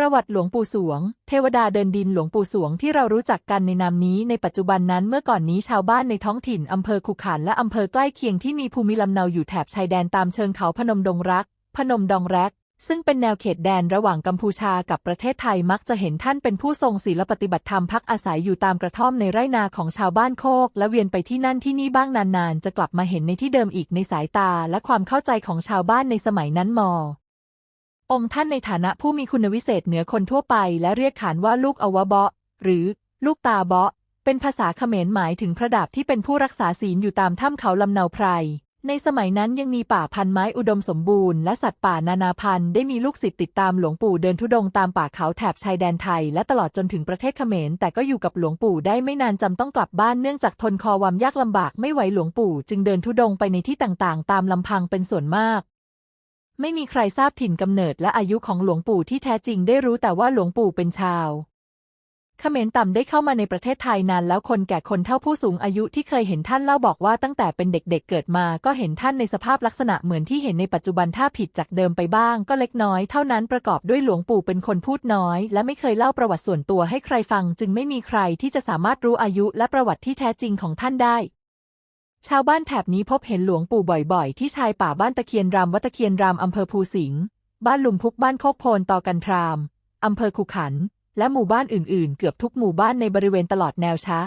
ประวัติหลวงปู่สวง เทวดาเดินดินหลวงปู่สวงที่เรารู้จักกันในนามนี้ในปัจจุบันนั้นเมื่อก่อนนี้ชาวบ้านในท้องถิ่นอำเภอขุขันและอำเภอใกล้เคียงที่มีภูมิลำเนาอยู่แถบชายแดนตามเชิงเขาพนมดงรัก พนมดองแรก ซึ่งเป็นแนวเขตแดนระหว่างกัมพูชากับประเทศไทยมักจะเห็นท่านเป็นผู้ทรงศีลปฏิบัติธรรมพักอาศัยอยู่ตามกระท่อมในไร่นาของชาวบ้านโคก และเวียนไปที่นั่นที่นี่บ้างนานๆ จะกลับมาเห็นในที่เดิมอีกในสายตาและความเข้าใจของชาวบ้านในสมัยนั้นมอ องค์ท่านในฐานะผู้มีคุณวิเศษเหนือคนทั่วไป และเรียกขานว่าลูกอวเบาะ หรือ ลูกตาเบาะ เป็นภาษาเขมรหมายถึงพระดาบที่เป็นผู้รักษาศีลอยู่ตามถ้ำเขาลำเนาไพร ในสมัยนั้นยังมีป่าพันไม้อุดมสมบูรณ์และสัตว์ป่านานาพันธุ์ได้มีลูกศิษย์ติดตามหลวงปู่เดินทุดงตามป่าเขาแถบชายแดนไทย และตลอดจนถึงประเทศเขมร แต่ก็อยู่กับหลวงปู่ได้ไม่นานจำต้องกลับบ้านเนื่องจากทนคอความยากลำบากไม่ไหวหลวงปู่ จึงเดินทุดงไปในที่ต่างๆ ตามลำพังเป็นส่วนมาก ไม่มีใครทราบถิ่นกำเนิดและอายุของหลวงปู่ที่แท้จริงได้รู้แต่ว่าหลวงปู่เป็นชาวเขมรต่ำได้เข้ามาในประเทศไทยนานแล้วคนแก่คนเฒ่าผู้สูงอายุที่เคยเห็นท่านเล่าบอกว่าตั้งแต่เป็นเด็กๆเเกิดมา ก็เห็นท่านในสภาพลักษณะเหมือนที่เห็นในปัจจุบันถ้าผิดจากเดิมไปบ้าง ก็เล็กน้อยเท่านั้นประกอบด้วยหลวงปู่เป็นคนพูดน้อย และไม่เคยเล่าประวัติส่วนตัวให้ใครฟัง จึงไม่มีใครที่จะสามารถรู้อายุและประวัติที่แท้จริงของท่านได้ ชาวบ้านแถบนี้พบเห็นหลวงปู่บ่อยๆ ที่ชายป่าบ้านตะเคียนรามวัดตะเคียนรามอำเภอภูสิงห์บ้านลุมพุกบ้านโคกโพนตอกันทรามอำเภอขุขัน และหมู่บ้านอื่นๆ เกือบทุกหมู่บ้านในบริเวณตลอดแนวชะ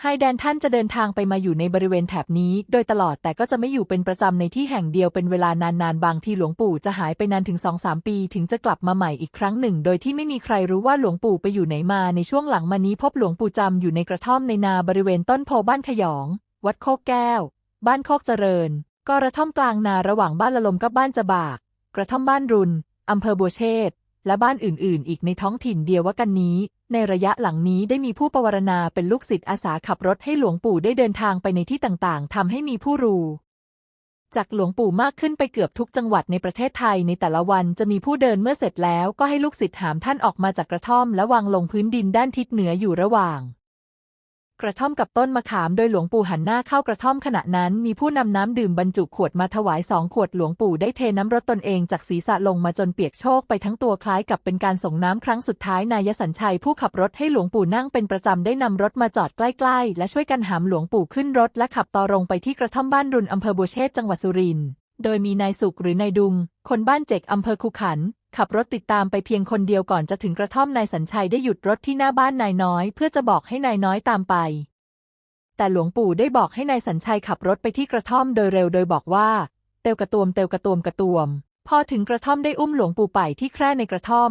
ไฮแดนท่านจะเดินทางไปมาอยู่ในบริเวณแถบนี้ โดยตลอดแต่ก็จะไม่อยู่เป็นประจำในที่แห่งเดียวเป็นเวลานานๆ บางทีหลวงปู่จะหายไปนานถึงสองสามปีถึงจะกลับมาใหม่อีกครั้งหนึ่ง โดยที่ไม่มีใครรู้ว่าหลวงปู่ไปอยู่ไหนมาในช่วงหลังมานี้พบหลวงปู่จำอยู่ในกระท่อมในนาบริเวณต้นโพบ้านขยอง วัดโคกแก้ว บ้านโคกเจริญ กระท่อมกลางนาระหว่างบ้านละลมกับบ้านจะบาก กระท่อมบ้านรุนอำเภอบัวเชษและบ้านอื่น ๆ อีกในท้องถิ่นเดียวกันนี้ ในระยะหลังนี้ได้มีผู้ปวารณาเป็นลูกศิษย์อาสาขับรถให้หลวงปู่ได้เดินทางไปในที่ต่างๆทำให้มีผู้รู้จากหลวงปู่มากขึ้นไปเกือบทุกจังหวัดในประเทศไทยในแต่ละวันจะมีผู้เดินเมื่อเสร็จแล้วก็ให้ลูกศิษย์หามท่านออกมาจากกระท่อม และวางลงพื้นดินด้านทิศเหนืออยู่ระหว่าง กระท่อมกับต้นมะขามโดยหลวงปู่หันหน้าเข้ากระท่อมขณะนั้นมีผู้นำน้ำดื่มบรรจุขวดมาถวายสองขวดหลวงปู่ได้เทน้ำรดตนเองจากศีรษะลงมาจนเปียกโชกไปทั้งตัวคล้ายกับเป็นการส่งน้ำครั้งสุดท้ายนายสัญชัยผู้ขับรถให้หลวงปู่นั่งเป็นประจำได้นำรถมาจอดใกล้ๆ และช่วยกันหามหลวงปู่ขึ้นรถและขับต่อรงไปที่กระท่อมบ้านรุนอำเภอบัวเชษจังหวัดสุรินทร์โดยมีนายสุขหรือนายดุง คนบ้านเจกอำเภอคุขัน ขับรถติดตามไปเพียงคนเดียวก่อนจะถึงกระท่อมนายสัญชัยได้หยุดรถที่หน้าบ้านนายน้อย เพื่อจะบอกให้นายน้อยตามไป แต่หลวงปู่ได้บอกให้นายสัญชัยขับรถไปที่กระท่อมโดยเร็วโดยบอกว่า เตวกระตวมเตวกระตวมกระตวม พอถึงกระท่อมได้อุ้มหลวงปู่ไปที่แคร่ในกระท่อม